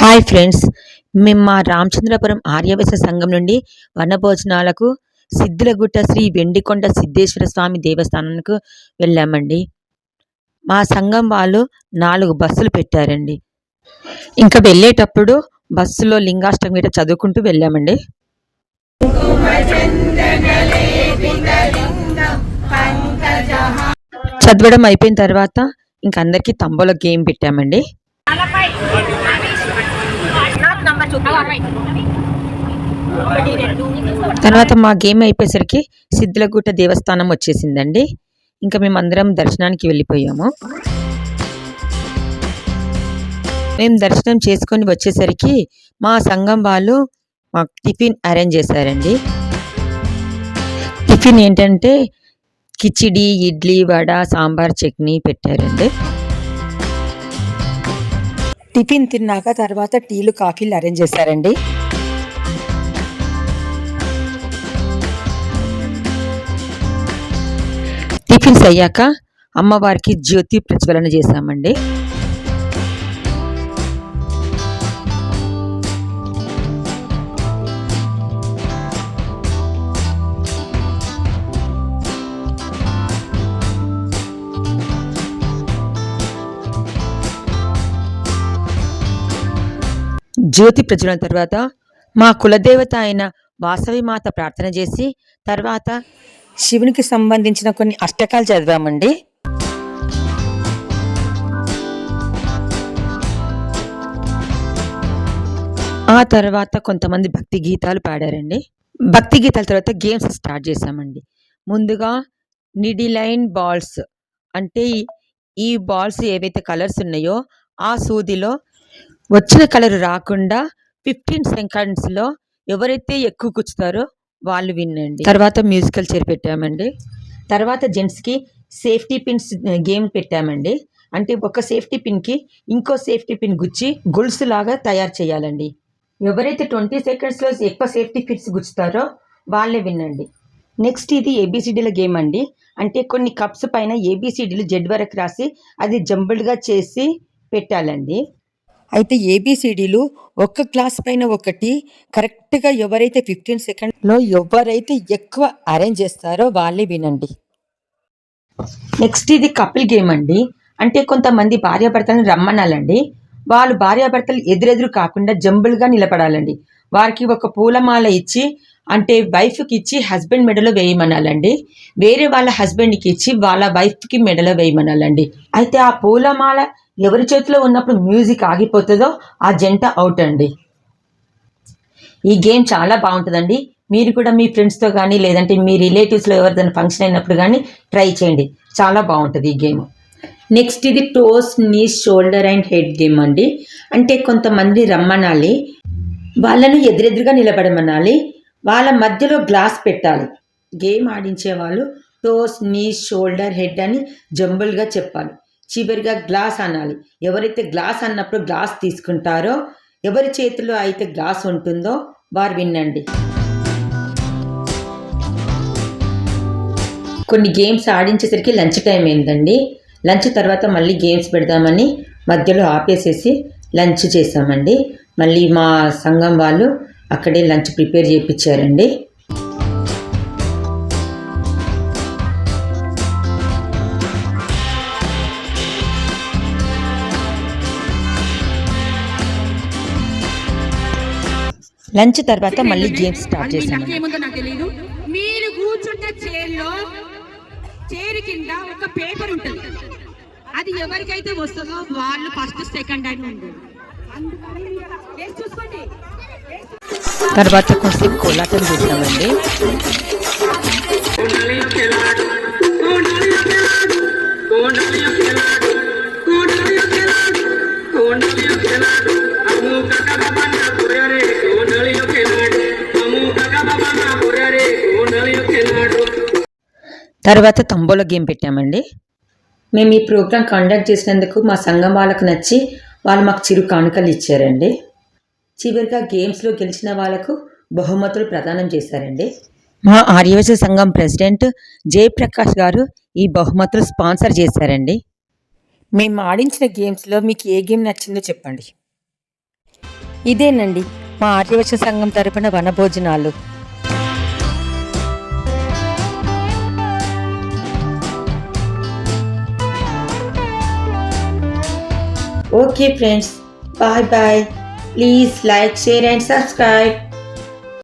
Hi friends మేము మా రామచంద్రపురం ఆర్యవేశ సంఘం నుండి వనభోజనాలకు సిద్ధులగుట్ట శ్రీ వెండికొండ సిద్ధేశ్వర స్వామి దేవస్థానానికి వెళ్ళామండి. మా సంఘం వాళ్ళు నాలుగు బస్సులు పెట్టారండి. ఇంకా వెళ్ళేటప్పుడు బస్సులో లింగాష్టం మీద చదువుకుంటూ వెళ్ళామండి. చదవడం అయిపోయిన తర్వాత ఇంక అందరికీ తంబోల గేమ్ పెట్టామండి. తర్వాత మా గేమ్ అయిపోయేసరికి సిద్ధులగుట్ట దేవస్థానం వచ్చేసిందండి. ఇంకా మేమందరం దర్శనానికి వెళ్ళిపోయాము. మేము దర్శనం చేసుకొని వచ్చేసరికి మా సంఘం వాళ్ళు మాకు టిఫిన్ అరేంజ్ చేశారండి. టిఫిన్ ఏంటంటే కిచిడి ఇడ్లీ వడ సాంబార్ చట్నీ పెట్టారండి. టిఫిన్ తిన్నాక తర్వాత టీలు కాఫీలు అరేంజ్ చేశారండి. టిఫిన్స్ అయ్యాక అమ్మవారికి జ్యోతి ప్రజ్వలన చేశామండి. జ్యోతి ప్రజ్వలన తర్వాత మా కులదేవత అయిన వాసవిమాత ప్రార్థన చేసి తర్వాత శివునికి సంబంధించిన కొన్ని అష్టకాలు చదివామండి. ఆ తర్వాత కొంతమంది భక్తి గీతాలు పాడారండి. భక్తి గీతాల తర్వాత గేమ్స్ స్టార్ట్ చేసామండి ముందుగా నిడిలైన్ బాల్స్ అంటే ఈ బాల్స్ ఏవైతే కలర్స్ ఉన్నాయో ఆ సూదిలో వచ్చిన కలర్ రాకుండా ఫిఫ్టీన్ సెకండ్స్లో ఎవరైతే ఎక్కువ కూర్చుతారో వాళ్ళు విన్నండి. తర్వాత మ్యూజికల్ చైర్ పెట్టామండి. తర్వాత జెంట్స్కి సేఫ్టీ పిన్స్ గేమ్ పెట్టామండి. అంటే ఒక సేఫ్టీ పిన్కి ఇంకో సేఫ్టీ పిన్ గుచ్చి గొలుసు లాగా తయారు చేయాలండి. ఎవరైతే ట్వంటీ సెకండ్స్లో ఎక్కువ సేఫ్టీ పిన్స్ గుచ్చుతారో వాళ్ళే వినండి నెక్స్ట్ ఇది ఏబిసిడీల గేమ్ అండి. అంటే కొన్ని కప్స్ పైన ఏబిసిడీలు జెడ్ వరకు రాసి అది జంబుల్గా చేసి పెట్టాలండి. అయితే ఏబిసిడీలు ఒక్క క్లాస్ పైన ఒకటి కరెక్ట్గా ఎవరైతే ఫిఫ్టీన్ సెకండ్లో ఎవరైతే ఎక్కువ అరేంజ్ చేస్తారో వాళ్ళే వినండి. నెక్స్ట్ ఇది కపిల్ గేమ్ అండి. అంటే కొంతమంది భార్యాభర్తలను రమ్మనాలండి. వాళ్ళు భార్యాభర్తలు ఎదురెదురు కాకుండా జంబుల్గా నిలబడాలండి. వారికి ఒక పూలమాల ఇచ్చి అంటే వైఫ్కి ఇచ్చి హస్బెండ్ మెడలో వేయమనాలండి. వేరే వాళ్ళ హస్బెండ్కి ఇచ్చి వాళ్ళ వైఫ్కి మెడలో వేయమనాలండి. అయితే ఆ పూలమాల ఎవరి చేతిలో ఉన్నప్పుడు మ్యూజిక్ ఆగిపోతుందో ఆ జంట అవుట్ అండి. ఈ గేమ్ చాలా బాగుంటుందండి. మీరు కూడా మీ ఫ్రెండ్స్తో కానీ లేదంటే మీ రిలేటివ్స్లో ఎవరిదైనా ఫంక్షన్ అయినప్పుడు కానీ ట్రై చేయండి. చాలా బాగుంటుంది ఈ గేమ్. నెక్స్ట్ ఇది toes knees shoulder and head game అండి. అంటే కొంతమంది రమ్మనాలి వాళ్ళను ఎదురెదురుగా నిలబడమనాలి వాళ్ళ మధ్యలో గ్లాస్ పెట్టాలి. గేమ్ ఆడించే వాళ్ళు టోస్ నీస్ షోల్డర్ హెడ్ అని జంబుల్గా చెప్పాలి. చివరిగా గ్లాస్ అనాలి. ఎవరైతే గ్లాస్ అన్నప్పుడు గ్లాస్ తీసుకుంటారో ఎవరి చేతిలో అయితే గ్లాస్ ఉంటుందో వారు వినండి. కొన్ని గేమ్స్ ఆడించేసరికి లంచ్ టైం అయిందండి. లంచ్ తర్వాత మళ్ళీ గేమ్స్ పెడదామని మధ్యలో ఆపేసేసి లంచ్ చేసామండి. మళ్ళీ మా సంఘం వాళ్ళు అక్కడే లంచ్ ప్రిపేర్ చేయించారండి లంచ్ తర్వాత మళ్ళీ గేమ్స్ స్టార్ట్ అది మీ చేసామండి నాకేముందో నాకు తెలియదు మీరు కూర్చుంటే చైర్లో చైర్ కింద ఒక పేపర్ ఉంటుంది. అది ఎవరికైతే వస్తుందో వాళ్ళు ఫస్ట్ సెకండ్ అని చూసుకోండి. తర్వాత కొంచెం కోలాటం చేసామండి తర్వాత తంబోల గేమ్ పెట్టామండి. మేము ఈ ప్రోగ్రాం కండక్ట్ చేసినందుకు మా సంఘం వాళ్ళకు నచ్చి వాళ్ళు మాకు చిరు కానుకలు ఇచ్చారండి. చివరిగా గేమ్స్లో గెలిచిన వాళ్ళకు బహుమతులు ప్రదానం చేశారండి. మా ఆర్యవైశ్య సంఘం ప్రెసిడెంట్ జయప్రకాష్ గారు ఈ బహుమతులు స్పాన్సర్ చేశారండి. మేము ఆడించిన గేమ్స్లో మీకు ఏ గేమ్ నచ్చిందో చెప్పండి. ఇదేనండి మా ఆర్యవశ సంఘం తరపున వనభోజనాలు. Okay friends, bye bye. Please like, share and subscribe.